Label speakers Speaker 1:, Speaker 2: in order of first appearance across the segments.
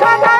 Speaker 1: সদা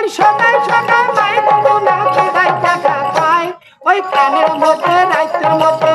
Speaker 1: ওই সকাল সকাল মায়ের কোনো না খায় ওই কানের মধ্যে রাইতের মধ্যে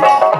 Speaker 2: Thank you.